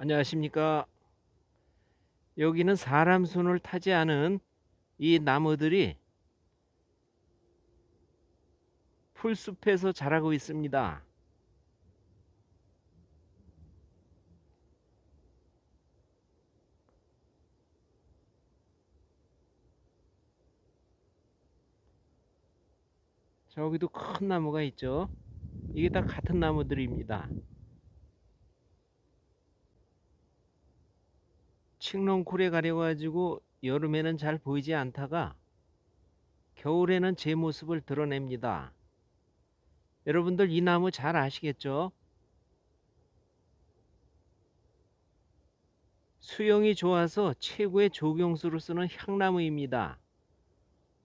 안녕하십니까. 여기는 사람 손을 타지 않은 이 나무들이 풀숲에서 자라고 있습니다. 저기도 큰 나무가 있죠. 이게 다 같은 나무들입니다. 칡렁쿨에 가려가지고 여름에는 잘 보이지 않다가 겨울에는 제 모습을 드러냅니다. 여러분들 이 나무 잘 아시겠죠? 수영이 좋아서 최고의 조경수로 쓰는 향나무입니다.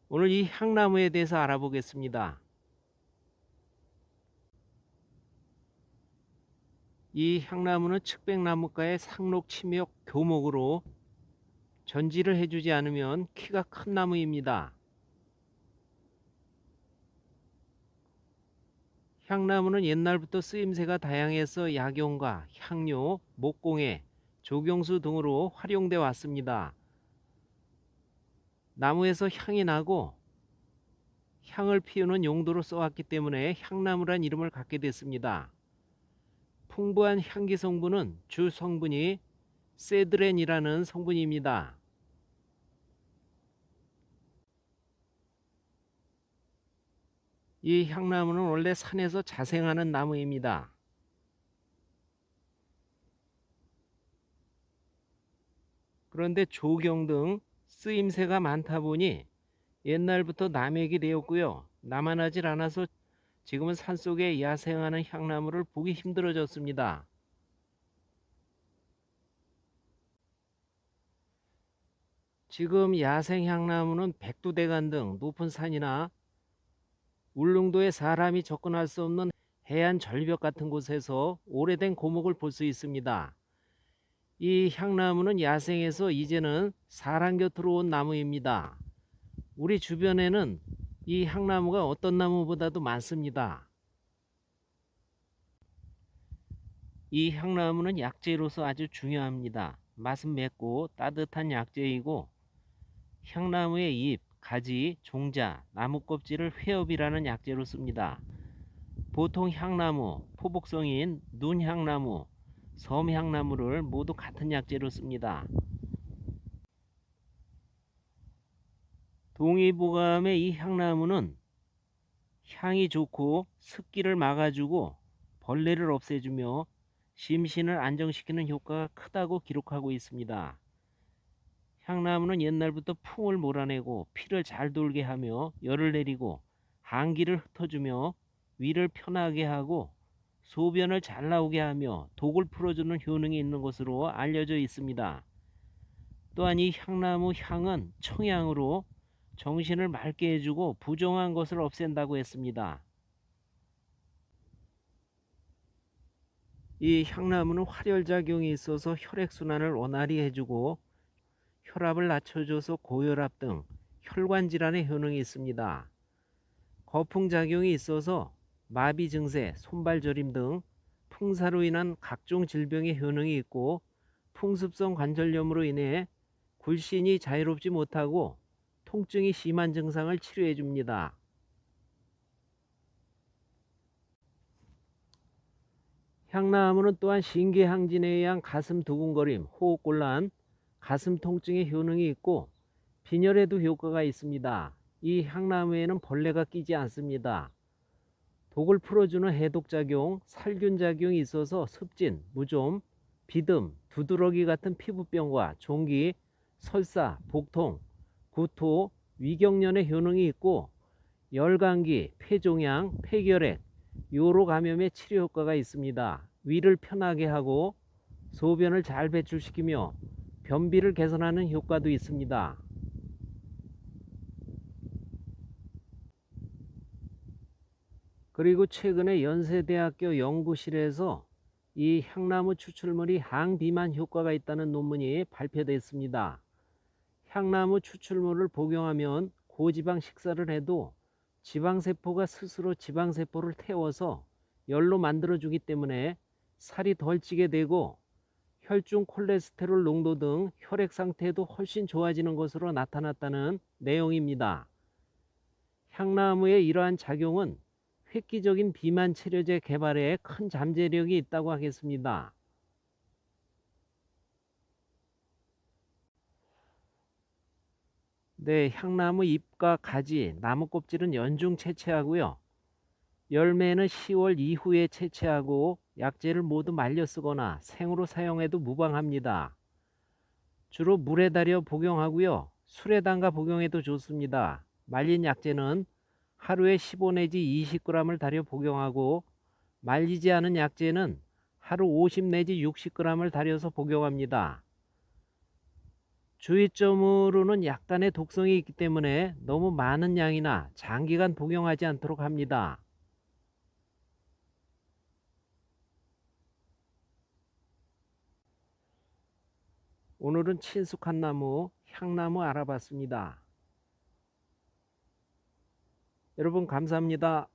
오늘 이 향나무에 대해서 알아보겠습니다. 이 향나무는 측백나무과의 상록 침욕 교목으로 전지를 해주지 않으면 키가 큰 나무입니다. 향나무는 옛날부터 쓰임새가 다양해서 약용과 향료, 목공예, 조경수 등으로 활용돼 왔습니다. 나무에서 향이 나고 향을 피우는 용도로 써왔기 때문에 향나무란 이름을 갖게 됐습니다. 풍부한 향기 성분은 주 성분이 세드렌이라는 성분입니다. 이 향나무는 원래 산에서 자생하는 나무입니다. 그런데 조경 등 쓰임새가 많다 보니 옛날부터 남에게 되었고요. 남아나질 않아서 지금은 산속에 야생하는 향나무를 보기 힘들어졌습니다. 지금 야생 향나무는 백두대간 등 높은 산이나 울릉도에 사람이 접근할 수 없는 해안 절벽 같은 곳에서 오래된 고목을 볼 수 있습니다. 이 향나무는 야생에서 이제는 사람 곁으로 온 나무입니다. 우리 주변에는 이 향나무가 어떤 나무보다도 많습니다. 이 향나무는 약재로서 아주 중요합니다. 맛은 맵고 따뜻한 약재이고 향나무의 잎, 가지, 종자, 나무 껍질을 회엽이라는 약재로 씁니다. 보통 향나무, 포복성인 눈향나무, 섬향나무를 모두 같은 약재로 씁니다. 동의보감의 이 향나무는 향이 좋고 습기를 막아주고 벌레를 없애주며 심신을 안정시키는 효과가 크다고 기록하고 있습니다. 향나무는 옛날부터 풍을 몰아내고 피를 잘 돌게 하며 열을 내리고 한기를 흩어주며 위를 편하게 하고 소변을 잘 나오게 하며 독을 풀어주는 효능이 있는 것으로 알려져 있습니다. 또한 이 향나무 향은 청향으로 정신을 맑게 해주고 부정한 것을 없앤다고 했습니다. 이 향나무는 활혈작용이 있어서 혈액순환을 원활히 해주고 혈압을 낮춰줘서 고혈압 등 혈관 질환의 효능이 있습니다. 거풍작용이 있어서 마비 증세, 손발 저림 등 풍사로 인한 각종 질병의 효능이 있고 풍습성 관절염으로 인해 굴신이 자유롭지 못하고 통증이 심한 증상을 치료해 줍니다. 향나무는 또한 신계항진에 의한 가슴 두근거림, 호흡곤란, 가슴 통증의 효능이 있고 빈혈에도 효과가 있습니다. 이 향나무에는 벌레가 끼지 않습니다. 독을 풀어주는 해독작용, 살균작용이 있어서 습진, 무좀, 비듬, 두드러기 같은 피부병과 종기, 설사, 복통, 구토, 위경련의 효능이 있고 열감기, 폐종양, 폐결핵, 요로 감염의 치료 효과가 있습니다. 위를 편하게 하고 소변을 잘 배출시키며 변비를 개선하는 효과도 있습니다. 그리고 최근에 연세대학교 연구실에서 이 향나무 추출물이 항비만 효과가 있다는 논문이 발표됐습니다. 향나무 추출물을 복용하면 고지방 식사를 해도 지방세포가 스스로 지방세포를 태워서 열로 만들어주기 때문에 살이 덜 찌게 되고 혈중 콜레스테롤 농도 등 혈액 상태도 훨씬 좋아지는 것으로 나타났다는 내용입니다. 향나무의 이러한 작용은 획기적인 비만 치료제 개발에 큰 잠재력이 있다고 하겠습니다. 네, 향나무 잎과 가지, 나무 껍질은 연중 채취하고요. 열매는 10월 이후에 채취하고 약재를 모두 말려 쓰거나 생으로 사용해도 무방합니다. 주로 물에 달여 복용하고요. 술에 담가 복용해도 좋습니다. 말린 약재는 하루에 15 내지 20g을 달여 복용하고 말리지 않은 약재는 하루 50 내지 60g을 달여서 복용합니다. 주의점으로는 약간의 독성이 있기 때문에 너무 많은 양이나 장기간 복용하지 않도록 합니다. 오늘은 친숙한 나무, 향나무 알아봤습니다. 여러분 감사합니다.